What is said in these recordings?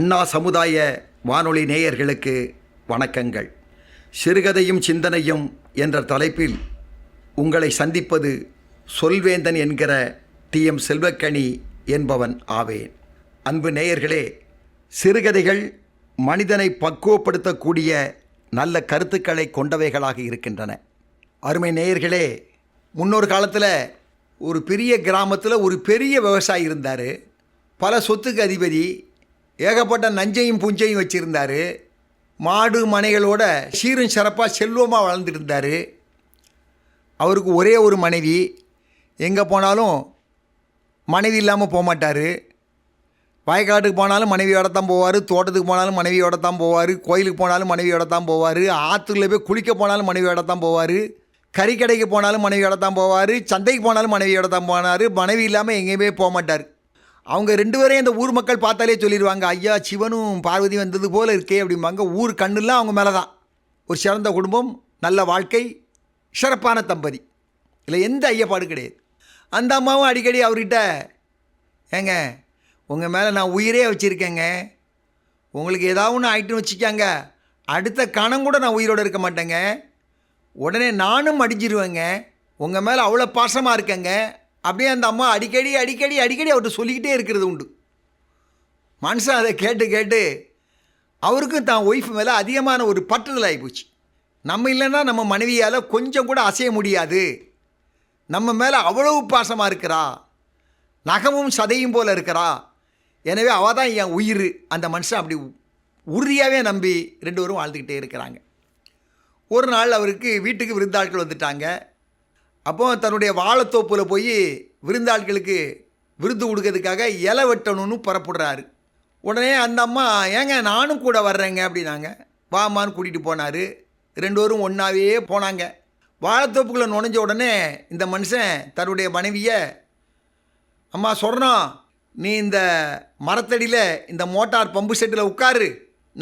அண்ணா சமுதாய வானொலி நேயர்களுக்கு வணக்கங்கள். சிறுகதையும் சிந்தனையும் என்ற தலைப்பில் உங்களை சந்திப்பது சொல்வேந்தன் என்கிற டி. எம். செல்வக்கணி என்பவன் ஆவேன். அன்பு நேயர்களே சிறுகதைகள் மனிதனை பக்குவப்படுத்தக்கூடிய நல்ல கருத்துக்களை கொண்டவைகளாக இருக்கின்றன. அருமை நேயர்களே முன்னொரு காலத்தில் ஒரு பெரிய கிராமத்தில் ஒரு பெரிய விவசாயி இருந்தார். பல சொத்துக்கு அதிபதி ஏகப்பட்ட நஞ்சையும் புஞ்சையும் வச்சுருந்தார். மாடு மனைகளோட சீரும் சிறப்பாக செல்வமாக வளர்ந்துட்டு இருந்தார் அவருக்கு ஒரே ஒரு மனைவி. எங்கே போனாலும் மனைவி இல்லாமல் போக மாட்டார் வயக்காட்டுக்கு போனாலும் மனைவியோட தான் போவார். தோட்டத்துக்கு போனாலும் மனைவியோட தான் போவார். கோயிலுக்கு போனாலும் மனைவியோட தான் போவார். ஆற்றுல போய் குளிக்க போனாலும் மனைவியோட தான் போவார். கறிக்கடைக்கு போனாலும் மனைவியோட தான் போவார். சந்தைக்கு போனாலும் மனைவியோட தான் போனார். மனைவி இல்லாமல் எங்கேயுமே போக மாட்டார் அவங்க ரெண்டு பேரையும் இந்த ஊர் மக்கள் பார்த்தாலே சொல்லிடுவாங்க ஐயா சிவனும் பார்வதி வந்தது போல் இருக்கே அப்படிம்பாங்க. ஊர் கண்ணுலாம் அவங்க மேலே தான் ஒரு சிறந்த குடும்பம் நல்ல வாழ்க்கை சிறப்பான தம்பதி. இல்லை எந்த ஐயப்பாடு கிடையாது. அந்த அம்மாவும் அடிக்கடி அவர்கிட்ட ஏங்க உங்கள் மேலே நான் உயிரே வச்சுருக்கேங்க. உங்களுக்கு ஏதாவது ஒன்று ஆயிட்டுன்னு வச்சுக்காங்க. அடுத்த கணம் கூட நான் உயிரோடு இருக்க மாட்டேங்க. உடனே நானும் அடிஞ்சிருவேங்க உங்கள் மேலே அவ்வளோ பாசமாக இருக்கேங்க. அப்படியே அந்த அம்மா அடிக்கடி அடிக்கடி அடிக்கடி அவர்கிட்ட சொல்லிக்கிட்டே இருக்கிறது உண்டு. மனுஷன் அதை கேட்டு கேட்டு அவருக்கும் தான் ஒய்ஃப் மேலே அதிகமான ஒரு பற்றுதல் ஆகிப்போச்சு. நம்ம இல்லைன்னா நம்ம மனைவியால் கொஞ்சம் கூட அசைய முடியாது. நம்ம மேலே அவ்வளவு பாசமாக இருக்கிறா. நகமும் சதையும் போல் இருக்கிறா. எனவே அவள் தான் என் உயிர். அந்த மனுஷன் அப்படி உறுதியாகவே நம்பி ரெண்டு பேரும் வாழ்ந்துக்கிட்டே இருக்கிறாங்க. ஒரு நாள் அவருக்கு வீட்டுக்கு விருந்தாட்கள் வந்துட்டாங்க. அப்போ தன்னுடைய வாழைத்தோப்பில் போய் விருந்தாளிகளுக்கு விருந்து கொடுக்கறதுக்காக இலை வெட்டணும்னு புறப்படுறாரு. உடனே அந்த அம்மா ஏங்க நானும் கூட வர்றேங்க அப்படின்னாங்க. வாமான்னு கூட்டிகிட்டு போனார். ரெண்டு பேரும் ஒன்றாவே போனாங்க. வாழைத்தோப்புக்குள்ளே நுழைஞ்ச உடனே இந்த மனுஷன் தன்னுடைய மனைவியை அம்மா சொல்கிறோம் நீ இந்த மரத்தடியில் இந்த மோட்டார் பம்பு செட்டில் உட்காரு.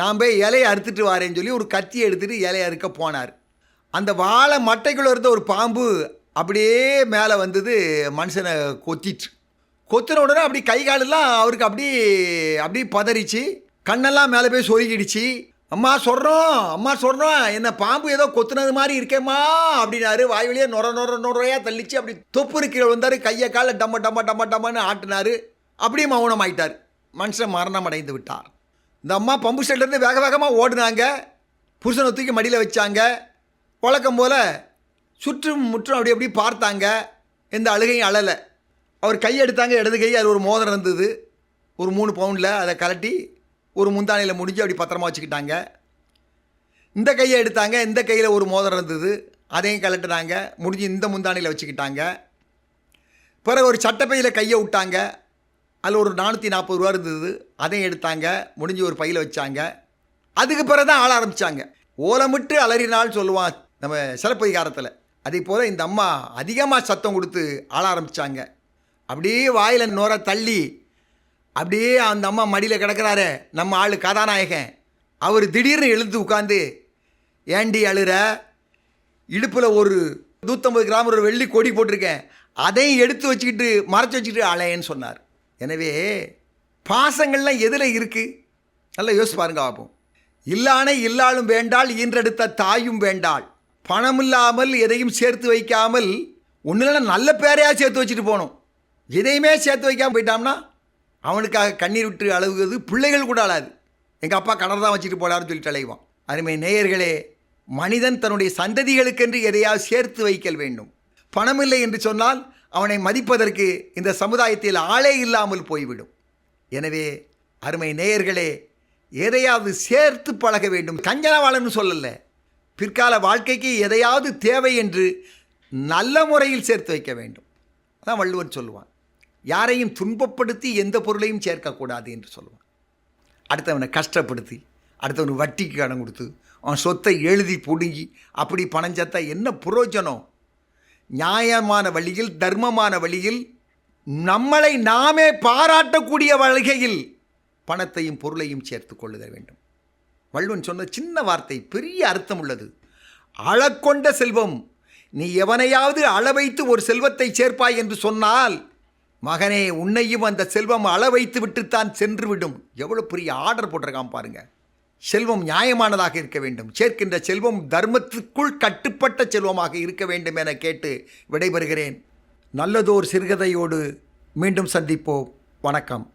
நான் போய் இலையை அறுத்துட்டு வரேன்னு சொல்லி ஒரு கத்தி எடுத்துகிட்டு இலையை அறுக்க போனார். அந்த வாழை மட்டைக்குள்ளே இருந்த ஒரு பாம்பு அப்படியே மேலே வந்தது மனுஷனை கொத்திட்டு. கொத்தின உடனே அப்படி கை காலெல்லாம் அவருக்கு அப்படி அப்படி பதறிச்சு. கண்ணெல்லாம் மேலே போய் சொருகிடுச்சு. அம்மா சொல்கிறோம் அம்மா சொல்கிறோம் என்ன பாம்பு ஏதோ கொத்துனது மாதிரி இருக்கேம்மா அப்படின்னாரு. வாய் வழியே நொர நொர நொறையாக தள்ளிச்சு. அப்படி தொப்புரு கீழே வந்தார். கையை காலை டம்ம டம்ம டம்ம டம்மன்னு ஆட்டினாரு. அப்படியே மௌனம் ஆயிட்டார் மனுஷன் மரணம் அடைந்து விட்டார். இந்த அம்மா பம்பு செட்லேருந்து வேக வேகமாக ஓடினாங்க. புருஷனை தூக்கி மடியில் வச்சாங்க. வழக்கம் போல் சுற்றும் முற்றும் அப்படி அப்படி பார்த்தாங்க. எந்த அழுகையும் அழலை. அவர் கை எடுத்தாங்க இடது கை அது ஒரு மோதிரம் இருந்தது. ஒரு மூணு பவுண்டில் அதை கலட்டி ஒரு முந்தானையில் முடிஞ்சு அப்படி பத்திரமா வச்சுக்கிட்டாங்க. இந்த கையை எடுத்தாங்க இந்த கையில் ஒரு மோதிரம் இருந்தது. அதையும் கலட்டினாங்க. முடிஞ்சு இந்த முந்தானையில் வச்சுக்கிட்டாங்க. பிறகு ஒரு சட்டப்பையில் கையை விட்டாங்க. அதில் ஒரு நானூற்றி நாற்பது ரூபா இருந்தது. அதையும் எடுத்தாங்க. முடிஞ்சு ஒரு பையில் வச்சாங்க. அதுக்கு பிறகு தான் ஆள ஆரம்பித்தாங்க ஓலமிட்டு அலறினால் சொல்லுவான் நம்ம சிலப்பதிகாரத்தில். அதே போல் இந்த அம்மா அதிகமாக சத்தம் கொடுத்து ஆள ஆரம்பித்தாங்க அப்படியே வாயில் நோர தள்ளி அப்படியே அந்த அம்மா மடியில் கிடக்கிறாரு நம்ம ஆள் கதாநாயகன். அவர் திடீர்னு எழுந்து உட்காந்து ஏண்டி அழுற? இடுப்பில் ஒரு நூற்றம்பது கிராம் ஒரு வெள்ளி கொடி போட்டிருக்கேன். அதையும் எடுத்து வச்சுக்கிட்டு மறைச்சி வச்சுக்கிட்டு அலையன்னு சொன்னார். எனவே பாசங்கள்லாம் எதில் இருக்குது நல்லா யோசிச்சு பாருங்க பார்ப்போம் இல்லானே இல்லாலும் வேண்டாள் ஈன்றெடுத்த தாயும் வேண்டாள். பணம் இல்லாமல் எதையும் சேர்த்து வைக்காமல் ஒன்றுல நல்ல பேரையாக சேர்த்து வச்சுட்டு போகணும். எதையுமே சேர்த்து வைக்காமல் போயிட்டான்னா அவனுக்காக கண்ணீர் விட்டு அழுகுது பிள்ளைகள் கூட அழாது. எங்கள் அப்பா கிணறு தான் வச்சுட்டு போடாருன்னு சொல்லிட்டு அலைவான். அருமை நேயர்களே மனிதன் தன்னுடைய சந்ததிகளுக்கென்று எதையாவது சேர்த்து வைக்கல் வேண்டும். பணமில்லை என்று சொன்னால் அவனை மதிப்பதற்கு இந்த சமுதாயத்தில் ஆளே இல்லாமல் போய்விடும். எனவே அருமை நேயர்களே எதையாவது சேர்த்து பழக வேண்டும். கஞ்சனவாளன்னு சொல்லலை. பிற்கால வாழ்க்கைக்கு எதையாவது தேவை என்று நல்ல முறையில் சேர்த்து வைக்க வேண்டும். அதான் வள்ளுவன் சொல்லுவான். யாரையும் துன்பப்படுத்தி எந்த பொருளையும் சேர்க்கக்கூடாது என்று சொல்லுவான். அடுத்தவனை கஷ்டப்படுத்தி அடுத்தவனுக்கு வட்டிக்கு கடன் கொடுத்து அவன் சொத்தை எழுதி பிடுங்கி அப்படி பணம் சேர்த்தா என்ன புரோஜனம்? நியாயமான வழியில் தர்மமான வழியில் நம்மளை நாமே பாராட்டக்கூடிய வழிகையில் பணத்தையும் பொருளையும் சேர்த்து கொள்ளுதல் வேண்டும். வள்ளுவன் சொன்ன சின்ன வார்த்தை பெரிய அர்த்தம் உள்ளது. அளக்கொண்ட செல்வம். நீ எவனையாவது அளவைத்து ஒரு செல்வத்தை சேர்ப்பாய் என்று சொன்னால் மகனே உன்னையும் அந்த செல்வம் அள வைத்து விட்டுத்தான் சென்று விடும் எவ்வளோ பெரிய ஆர்டர் போட்டிருக்கான் பாருங்க. செல்வம் நியாயமானதாக இருக்க வேண்டும். சேர்க்கின்ற செல்வம் தர்மத்திற்குள் கட்டுப்பட்ட செல்வமாக இருக்க வேண்டும் என கேட்டு விடைபெறுகிறேன். நல்லதோர் சிறுகதையோடு மீண்டும் சந்திப்போம். வணக்கம்.